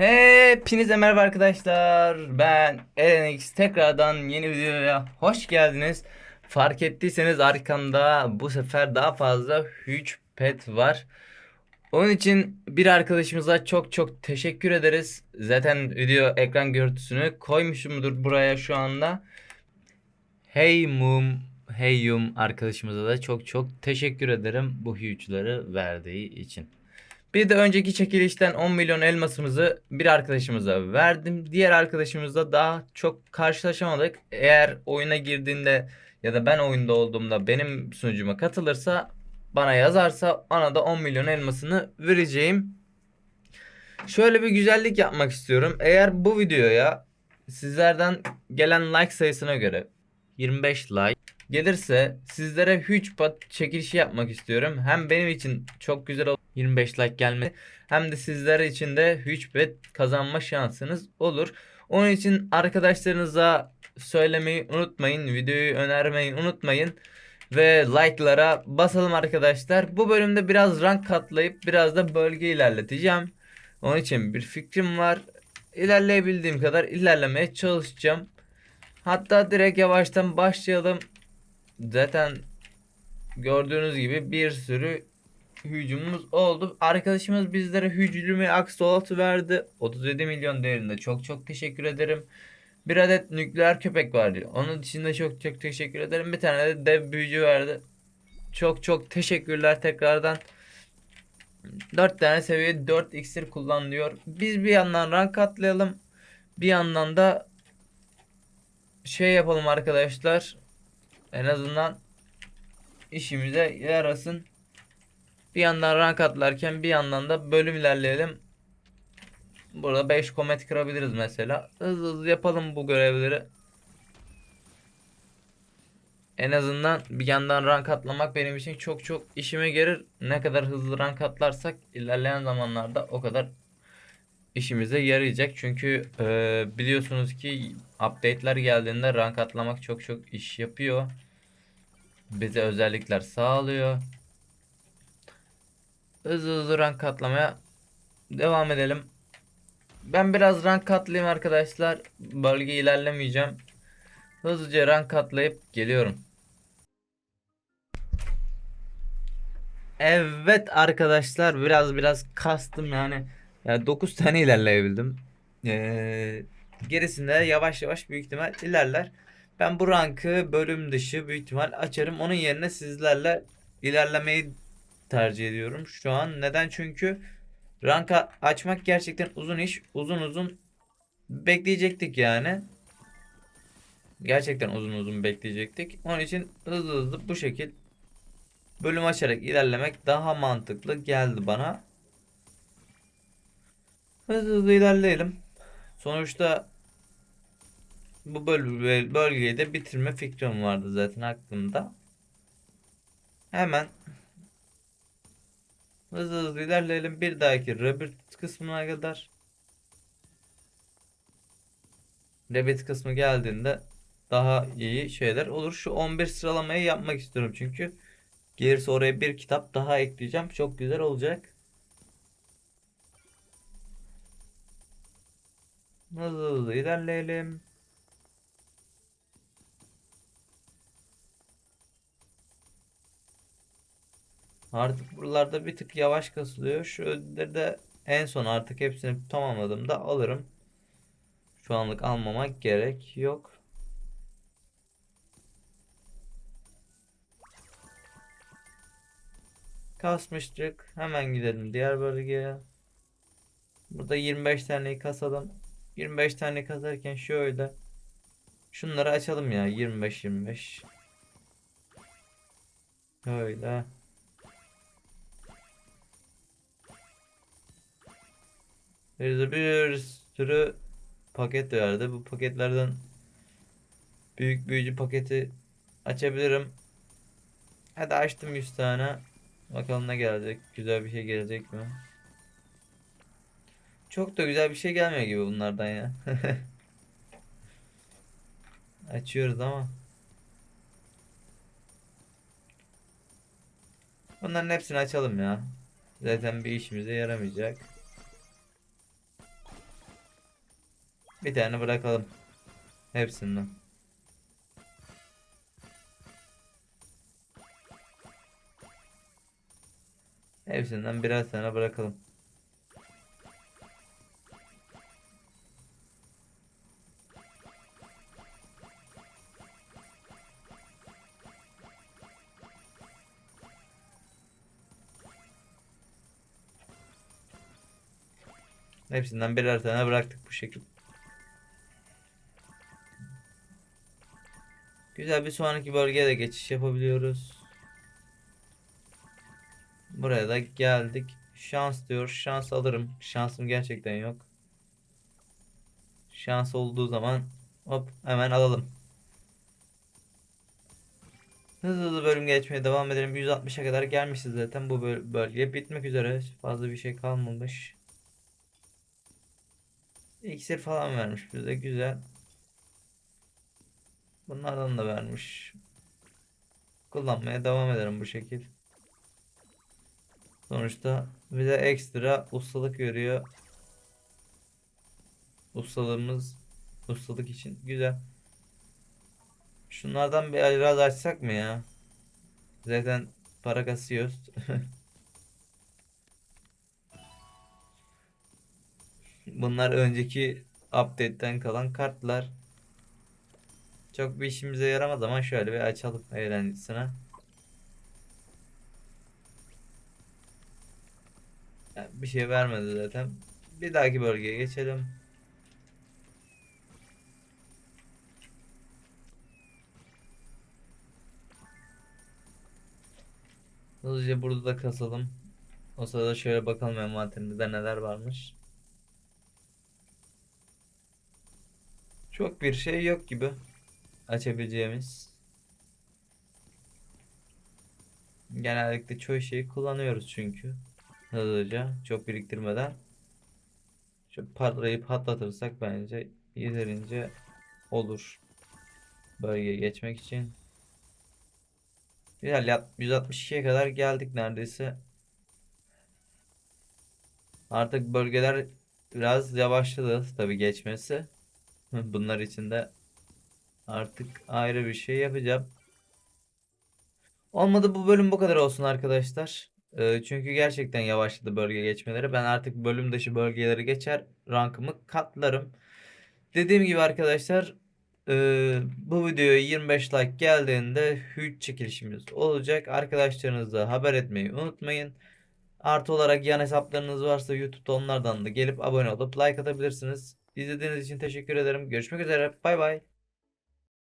Hepinize merhaba arkadaşlar. Ben Erenix. Tekrardan yeni videoya hoş geldiniz. Fark ettiyseniz arkamda bu sefer daha fazla huge pet var. Onun için bir arkadaşımıza çok çok teşekkür ederiz. Zaten video ekran görüntüsünü koymuşumdur buraya şu anda. Hey Mum, Hey Yum arkadaşımıza da çok çok teşekkür ederim bu huge'ları verdiği için. Bir de önceki çekilişten 10 milyon elmasımızı bir arkadaşımıza verdim. Diğer arkadaşımızla daha çok karşılaşamadık. Eğer oyuna girdiğinde ya da ben oyunda olduğumda benim sunucuma katılırsa bana yazarsa ona da 10 milyon elmasını vereceğim. Şöyle bir güzellik yapmak istiyorum. Eğer bu videoya sizlerden gelen like sayısına göre 25 like gelirse sizlere huge pot çekilişi yapmak istiyorum. Hem benim için çok güzel olur 25 like gelmesi hem de sizler için de huge bet kazanma şansınız olur. Onun için arkadaşlarınıza söylemeyi unutmayın. Videoyu önermeyi unutmayın. Ve like'lara basalım arkadaşlar. Bu bölümde biraz rank katlayıp biraz da bölge ilerleteceğim. Onun için bir fikrim var. İlerleyebildiğim kadar ilerlemeye çalışacağım. Hatta direkt yavaştan başlayalım. Zaten gördüğünüz gibi bir sürü hücumumuz oldu. Arkadaşımız bizlere hücumi aksolot verdi. 37 milyon değerinde. Çok çok teşekkür ederim. Bir adet nükleer köpek vardı. Onun dışında çok çok teşekkür ederim. Bir tane de dev büyücü verdi. Çok çok teşekkürler tekrardan. 4 tane seviye 4 iksir kullanılıyor. Biz bir yandan rank atlayalım. Bir yandan da şey yapalım arkadaşlar. En azından işimize yarasın. Bir yandan rank atlarken bir yandan da bölüm ilerleyelim. Burada 5 komet kırabiliriz mesela. Hızlı hızlı yapalım bu görevleri. En azından bir yandan rank atlamak benim için çok çok işime gelir. Ne kadar hızlı rank atlarsak ilerleyen zamanlarda o kadar işimize yarayacak. Çünkü e, biliyorsunuz ki update'ler geldiğinde rank atlamak çok çok iş yapıyor. Bize özellikler sağlıyor. Hızlı hızlı rank katlamaya devam edelim. Ben biraz rank katlayayım arkadaşlar. Bölge ilerlemeyeceğim. Hızlıca rank katlayıp geliyorum. Evet arkadaşlar biraz biraz kastım yani. Ya 9 tane ilerleyebildim. Ee, gerisinde yavaş yavaş büyük ihtimal ilerler. Ben bu rankı bölüm dışı büyük ihtimal açarım. Onun yerine sizlerle ilerlemeyi tercih ediyorum şu an. Neden? Çünkü ranka açmak gerçekten uzun iş. Uzun uzun bekleyecektik yani. Gerçekten uzun uzun bekleyecektik. Onun için hızlı hızlı bu şekil bölüm açarak ilerlemek daha mantıklı geldi bana. Hızlı hızlı ilerleyelim. Sonuçta bu böl bölgeyi de bitirme fikrim vardı zaten aklımda. Hemen hızlı hızlı ilerleyelim. Bir dahaki Rabbit kısmına kadar. Rabbit kısmı geldiğinde daha iyi şeyler olur. Şu 11 sıralamayı yapmak istiyorum çünkü. Gerisi oraya bir kitap daha ekleyeceğim. Çok güzel olacak. Hızlı hızlı ilerleyelim. Artık buralarda bir tık yavaş kasılıyor. Şu ödülleri de en son artık hepsini tamamladığımda alırım. Şu anlık almamak gerek yok. Kasmıştık. Hemen gidelim diğer bölgeye. Burada 25 taneyi kasalım. 25 tane kasarken şöyle şunları açalım ya 25 25. Öyle. Bize bir sürü paket verdi. Bu paketlerden büyük büyücü paketi açabilirim. Hadi açtım 100 tane. Bakalım ne gelecek. Güzel bir şey gelecek mi? Çok da güzel bir şey gelmiyor gibi bunlardan ya. Açıyoruz ama. Bunların hepsini açalım ya. Zaten bir işimize yaramayacak. Bir tane bırakalım. Hepsinden. Hepsinden birer tane bırakalım. Hepsinden birer tane bıraktık bu şekilde. Güzel bir sonraki bölgeye de geçiş yapabiliyoruz. Buraya da geldik. Şans diyor. Şans alırım. Şansım gerçekten yok. Şans olduğu zaman hop hemen alalım. Hızlı hızlı bölüm geçmeye devam edelim. 160'a kadar gelmişiz zaten. Bu böl- bölge bitmek üzere. Fazla bir şey kalmamış. İksir falan vermiş bize. Güzel. Bunlardan da vermiş. Kullanmaya devam ederim bu şekil. Sonuçta bize ekstra ustalık veriyor. Ustalığımız ustalık için güzel. Şunlardan bir biraz açsak mı ya? Zaten para kasıyoruz. Bunlar önceki update'ten kalan kartlar. Çok bir işimize yaramaz ama şöyle bir açalım eğlencesine. Ya, Bir şey vermedi zaten. Bir dahaki bölgeye geçelim. Hızlıca burada da kasalım. O sırada şöyle bakalım envanterimizde neler varmış. Çok bir şey yok gibi açabileceğimiz. Genellikle çoğu şeyi kullanıyoruz çünkü. Hızlıca çok biriktirmeden. Şu parayı patlatırsak bence yeterince olur. Bölgeye geçmek için. Güzel ya 162'ye kadar geldik neredeyse. Artık bölgeler biraz yavaşladı tabii geçmesi. Bunlar için de artık ayrı bir şey yapacağım. Olmadı bu bölüm bu kadar olsun arkadaşlar. Ee, çünkü gerçekten yavaşladı bölge geçmeleri. Ben artık bölüm dışı bölgeleri geçer rankımı katlarım. Dediğim gibi arkadaşlar e, bu videoya 25 like geldiğinde huge çekilişimiz olacak. Arkadaşlarınızla haber etmeyi unutmayın. Artı olarak yan hesaplarınız varsa YouTube'da onlardan da gelip abone olup like atabilirsiniz. İzlediğiniz için teşekkür ederim. Görüşmek üzere. Bay bay.